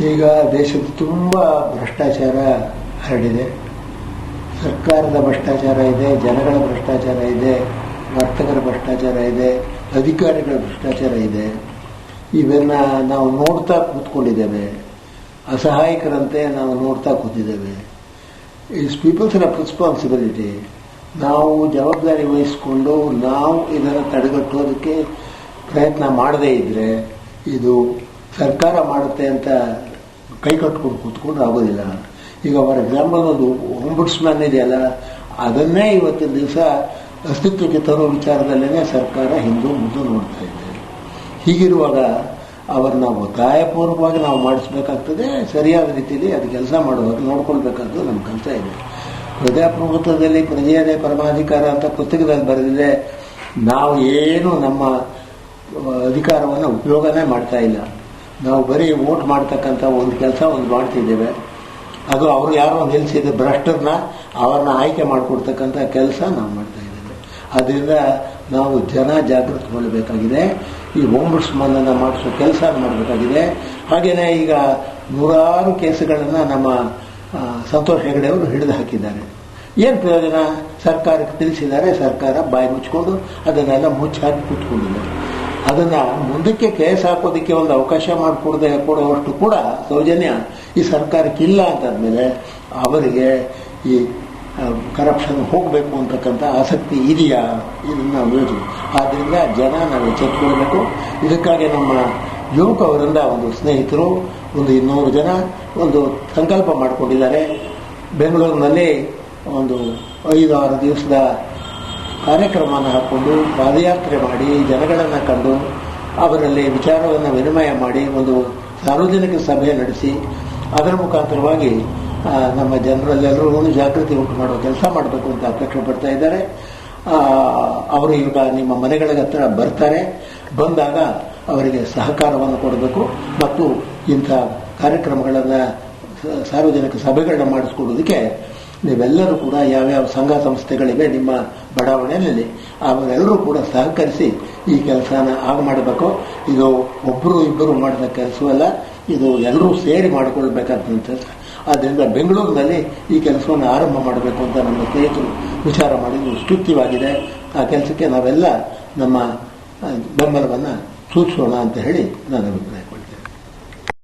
ಈಗ ದೇಶದ ತುಂಬ ಭ್ರಷ್ಟಾಚಾರ ಹರಡಿದೆ. ಸರ್ಕಾರದ ಭ್ರಷ್ಟಾಚಾರ ಇದೆ, ಜನಗಳ ಭ್ರಷ್ಟಾಚಾರ ಇದೆ, ವರ್ತಕರ ಭ್ರಷ್ಟಾಚಾರ ಇದೆ, ಅಧಿಕಾರಿಗಳ ಭ್ರಷ್ಟಾಚಾರ ಇದೆ. ಇವೆಲ್ಲ ನಾವು ನೋಡ್ತಾ ಕೂತ್ಕೊಂಡಿದ್ದೇವೆ. ಅಸಹಾಯಕರಂತೆ ನಾವು ನೋಡ್ತಾ ಕೂತಿದ್ದೇವೆ. ಇಟ್ಸ್ ಪೀಪಲ್ಸ್ ರೆಸ್ಪಾನ್ಸಿಬಿಲಿಟಿ ನಾವು ಜವಾಬ್ದಾರಿ ವಹಿಸಿಕೊಂಡು ನಾವು ಇದನ್ನು ತಡೆಗಟ್ಟೋದಕ್ಕೆ ಪ್ರಯತ್ನ ಮಾಡದೇ ಇದ್ದರೆ ಇದು ಸರ್ಕಾರ ಮಾಡುತ್ತೆ ಅಂತ ಕೈ ಕಟ್ಕೊಂಡು ಕೂತ್ಕೊಂಡು ಆಗೋದಿಲ್ಲ. ಈಗ ಫಾರ್ ಎಕ್ಸಾಂಪಲ್ ಒಂದು ಒಂಬುಡ್ಸ್ಮ್ಯಾನ್ ಇದೆಯಲ್ಲ, ಅದನ್ನೇ ಇವತ್ತಿನ ದಿವಸ ಅಸ್ತಿತ್ವಕ್ಕೆ ತರೋ ವಿಚಾರದಲ್ಲೇ ಸರ್ಕಾರ ಹಿಂದೂ ಮುಂದೆ ನೋಡ್ತಾ ಇದೆ. ಹೀಗಿರುವಾಗ ಅವ್ರನ್ನ ಒತ್ತಾಯಪೂರ್ವಕವಾಗಿ ನಾವು ಮಾಡಿಸ್ಬೇಕಾಗ್ತದೆ, ಸರಿಯಾದ ರೀತಿಯಲ್ಲಿ ಅದು ಕೆಲಸ ಮಾಡುವಾಗ ನೋಡ್ಕೊಳ್ಬೇಕಾದ್ದು ನಮ್ಮ ಕೆಲಸ ಇದೆ. ಪ್ರಜಾಪ್ರಭುತ್ವದಲ್ಲಿ ಪ್ರಜೆಯದೇ ಪರಮಾಧಿಕಾರ ಅಂತ ಪುಸ್ತಕದಲ್ಲಿ ಬರೆದಿದೆ, ನಾವು ಏನು ನಮ್ಮ ಅಧಿಕಾರವನ್ನು ಉಪಯೋಗನೇ ಮಾಡ್ತಾ ಇಲ್ಲ. ನಾವು ಬರೀ ವೋಟ್ ಮಾಡ್ತಕ್ಕಂಥ ಒಂದು ಕೆಲಸ ಒಂದು ಮಾಡ್ತಿದ್ದೇವೆ. ಅದು ಅವ್ರು ಯಾರೋ ನಿಲ್ಲಿಸಿದ ಭ್ರಷ್ಟರನ್ನ ಅವ್ರನ್ನ ಆಯ್ಕೆ ಮಾಡಿಕೊಡ್ತಕ್ಕಂಥ ಕೆಲಸ ನಾವು ಮಾಡ್ತಾ ಇದ್ದೇವೆ. ಅದರಿಂದ ನಾವು ಜನ ಜಾಗೃತಗೊಳ್ಳಬೇಕಾಗಿದೆ ಈ ಓಂಬುಡ್ಸ್ಮನ್ನ ಮಾಡಿಸೋ ಕೆಲಸ ಮಾಡಬೇಕಾಗಿದೆ. ಹಾಗೆಯೇ ಈಗ ನೂರಾರು ಕೇಸುಗಳನ್ನು ನಮ್ಮ ಸಂತೋಷ್ ಹೆಗಡೆ ಅವರು ಹಿಡಿದು ಹಾಕಿದ್ದಾರೆ. ಏನು ಪ್ರಯೋಜನ? ಸರ್ಕಾರಕ್ಕೆ ತಿಳಿಸಿದ್ದಾರೆ, ಸರ್ಕಾರ ಬಾಯಿ ಮುಚ್ಕೊಂಡು ಅದನ್ನೆಲ್ಲ ಮುಚ್ಚಿ ಹಾಕಿ ಕೂತ್ಕೊಂಡಿದ್ದಾರೆ ಅದನ್ನ ಮುಂದಕ್ಕೆ ಕೇಸ್ ಹಾಕೋದಕ್ಕೆ ಒಂದು ಅವಕಾಶ ಮಾಡಿಕೊಡದೆ ಕೊಡುವಷ್ಟು ಕೂಡ ಸೌಜನ್ಯ ಈ ಸರ್ಕಾರಕ್ಕೆ ಇಲ್ಲ ಅಂತಾದ್ಮೇಲೆ ಅವರಿಗೆ ಈ ಕರಪ್ಷನ್ ಹೋಗಬೇಕು ಅಂತಕ್ಕಂಥ ಆಸಕ್ತಿ ಇದೆಯಾ ಇದನ್ನು ನಾವು ಆದ್ದರಿಂದ ಜನ ನಾವು ಎಚ್ಚೆತ್ತುಕೊಳ್ಬೇಕು ಇದಕ್ಕಾಗಿ ನಮ್ಮ ಯುವಕ ಅವರಿಂದ ಒಂದು ಸ್ನೇಹಿತರು, ಒಂದು ಇನ್ನೂರು ಜನ ಒಂದು ಸಂಕಲ್ಪ ಮಾಡಿಕೊಂಡಿದ್ದಾರೆ. ಬೆಂಗಳೂರಿನಲ್ಲಿ ಒಂದು ಐದು ಆರು ದಿವಸದ ಕಾರ್ಯಕ್ರಮನ ಹಾಕ್ಕೊಂಡು ಪಾದಯಾತ್ರೆ ಮಾಡಿ ಜನಗಳನ್ನು ಕಂಡು ಅವರಲ್ಲಿ ವಿಚಾರವನ್ನು ವಿನಿಮಯ ಮಾಡಿ ಒಂದು ಸಾರ್ವಜನಿಕ ಸಭೆ ನಡೆಸಿ, ಅದರ ಮುಖಾಂತರವಾಗಿ ನಮ್ಮ ಜನರಲ್ಲೆಲ್ಲರೂ ಜಾಗೃತಿ ಉಂಟು ಮಾಡುವ ಕೆಲಸ ಮಾಡಬೇಕು ಅಂತ ಅಪೇಕ್ಷೆ ಪಡ್ತಾ ಇದ್ದಾರೆ. ಅವರು ಈಗ ನಿಮ್ಮ ಮನೆಗಳ ಹತ್ರ ಬರ್ತಾರೆ. ಬಂದಾಗ ಅವರಿಗೆ ಸಹಕಾರವನ್ನು ಕೊಡಬೇಕು ಮತ್ತು ಇಂಥ ಕಾರ್ಯಕ್ರಮಗಳನ್ನು ಸಾರ್ವಜನಿಕ ಸಭೆಗಳನ್ನ ಮಾಡಿಸ್ಕೊಡೋದಕ್ಕೆ ನೀವೆಲ್ಲರೂ ಕೂಡ ಯಾವ್ಯಾವ ಸಂಘ ಸಂಸ್ಥೆಗಳಿವೆ, ನಿಮ್ಮ ಬಡಾವಣೆಯಲ್ಲಿ ಅವರೆಲ್ಲರೂ ಕೂಡ ಸಹಕರಿಸಿ ಈ ಕೆಲಸನ ಆಗ ಮಾಡಬೇಕು. ಇದು ಒಬ್ಬರು ಇಬ್ಬರು ಮಾಡಿದ ಕೆಲಸವಲ್ಲ, ಇದು ಎಲ್ಲರೂ ಸೇರಿ ಮಾಡಿಕೊಳ್ಬೇಕಾದಂಥ ಕೆಲಸ ಆದ್ದರಿಂದ ಬೆಂಗಳೂರಿನಲ್ಲಿ ಈ ಕೆಲಸವನ್ನು ಆರಂಭ ಮಾಡಬೇಕು ಅಂತ ನಮ್ಮ ಸ್ನೇಹಿತರು ವಿಚಾರ ಮಾಡಿದ್ದು ಸ್ತುತ್ಯವಾಗಿದೆ ಆ ಕೆಲಸಕ್ಕೆ ನಾವೆಲ್ಲ ನಮ್ಮ ಬೆಂಬಲವನ್ನು ಸೂಚಿಸೋಣ ಅಂತ ಹೇಳಿ ನನ್ನ ಅಭಿಪ್ರಾಯ.